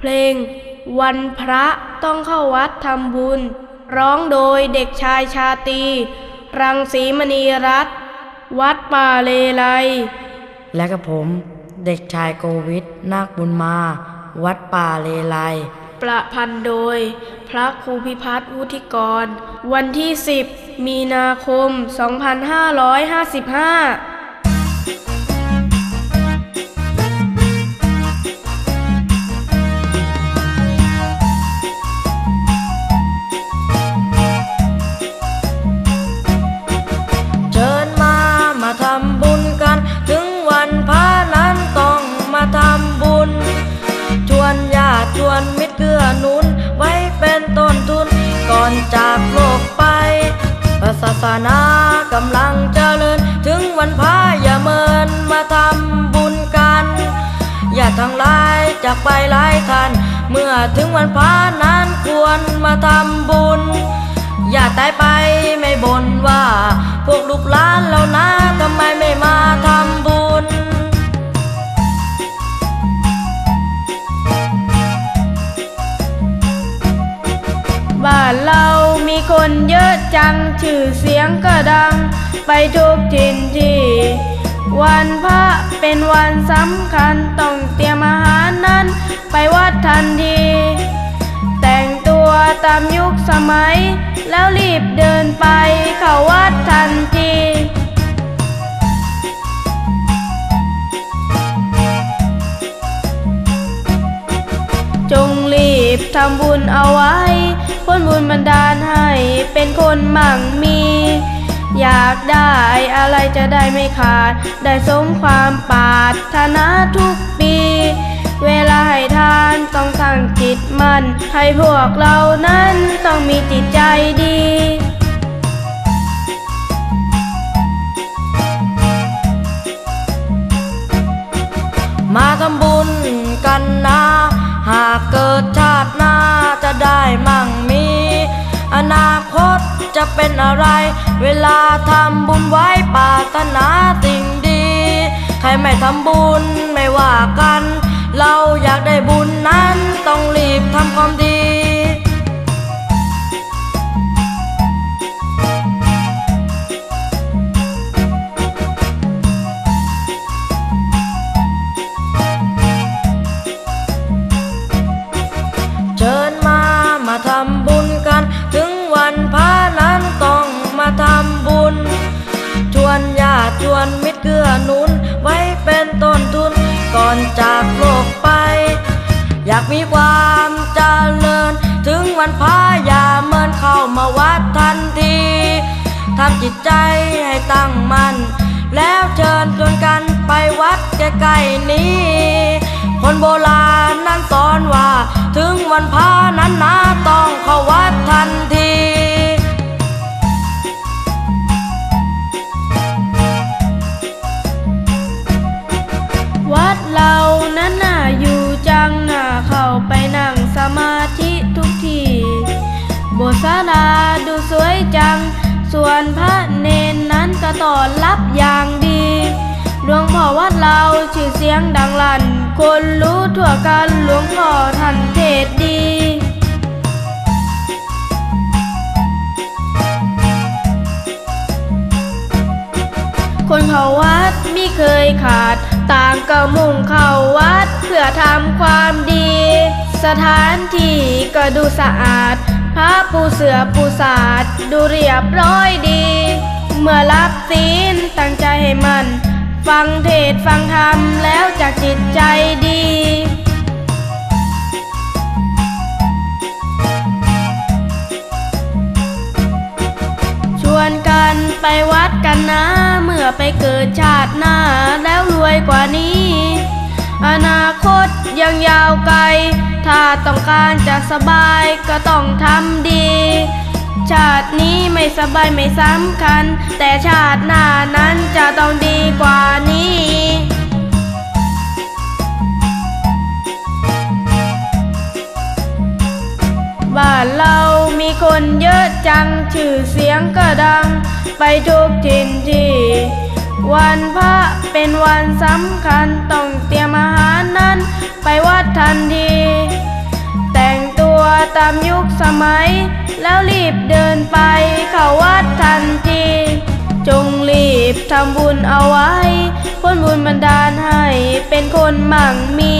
เพลง วันพระต้องเข้าวัดทำบุญ ร้องโดยเด็กชายชาตรีรังสีมณีรัตน์วัดป่าเลไลและกับผม เด็กชายโกวิทนาคบุญมา วัดป่าเลไลประพันธ์โดย พระครูพิพัฒน์วุฒิกร วันที่ 10 มีนาคม 2555 สนากำลังเจริญ ถึงวันพระอย่าเมินมาทำบุญกัน อย่าทั้งหลายจากไปหลายคันเมื่อถึงวันพระนั้นควรมาทำบุญ อย่าตายไปไม่บ่นว่า พวกลูกหลานเรานะทำไมไม่มาทำบุญบ้านเรา คนเยอะจัง ชื่อเสียงก็ดัง ไปทุกทินที่ วันพระเป็นวันสำคัญ ต้องเตรียมอาหารนั้น ไปวัดทันที แต่งตัวตามยุคสมัย แล้วรีบเดินไปเข้าวัดทันทีจงรีบทำบุญเอาไว้ผลบุญบันดาลให้ เป็นคนมั่งมี อยากได้อะไรจะได้ไม่ขาด ได้สมความปรารถนาทุกปี เวลาให้ทานต้องตั้งจิตมัน่น ให้พวกเรานั้นต้องมีจิตใจดีมาทำบุญกันนะ หากเกิด จะเป็นอะไร เวลาทำบุญไว้ปรารถนาสิ่งดี ใครไม่ทำบุญไม่ว่ากัน เราอยากได้บุญนั้นต้องรีบทำความดีเชิญ อนจากโลกไป อยากมีความเจริญ ถึงวันพระอย่าเมินเข้ามาวัดทันทีทำจิตใจให้ตั้งมัน่นแล้วเชิญชวนกันไปวัดใกล้ๆนี้ คนโบราณนั้นสอนว่า ถึงวันพระนั้นนะต้องเข้าวัดทันที ศาลาดูสวยจัง ส่วนพระเนนนั้นก็ต้อนรับอย่างดีหลวงพ่อวัดเราชื่อเสียงดังลั่น คนรู้ทั่วกันหลวงพ่อท่านเทศดีคนเขาวัดไม่เคยขาด ต่างก็มุ่งเข้าวัดเพื่อทำความดี สถานที่ก็ดูสะอาด พระปูเสือปูสาดดูเรียบร้อยดี เมื่อรับศีลตั้งใจให้มันฟังเทศฟังธรรมแล้วจากจิตใจดีชวนกันไปวัดกันนะ เมื่อไปเกิดชาติหน้าแล้วรวยกว่านี้ อนาคตยังยาวไกล ถ้าต้องการจะสบายก็ต้องทำดี ชาตินี้ไม่สบายไม่สำคัญ แต่ชาติหน้านั้นจะต้องดีกว่านี้บ้านเรามีคนเยอะจัง ชื่อเสียงก็ดัง ไปทุกทินที่ วันพระเป็นวันสำคัญ ต้องเตรียมอาหารนั้น ไปวัดทันที ตามยุคสมัย แล้วรีบเดินไปเข้าวัดทันที จงรีบทำบุญเอาไว้ผลบุญบันดาลให้เป็นคนมั่งมี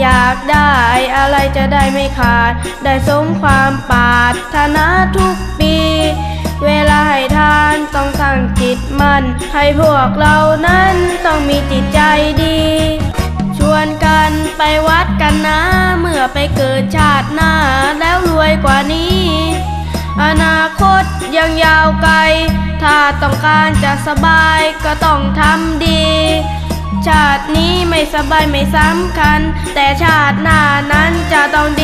อยากได้อะไรจะได้ไม่ขาด ได้สมความปรารถนาทุกปี เวลาให้ทานต้องตั้งจิตมั่น ให้พวกเรานั้นต้องมีจิตใจดี วนกันไปวัดกันนะ เมื่อไปเกิดชาติหน้าแล้วรวยกว่านี้ อนาคตยังยาวไกล ถ้าต้องการจะสบายก็ต้องทำดี ชาตินี้ไม่สบายไม่สำคัญ แต่ชาติหน้านั้นจะต้องดี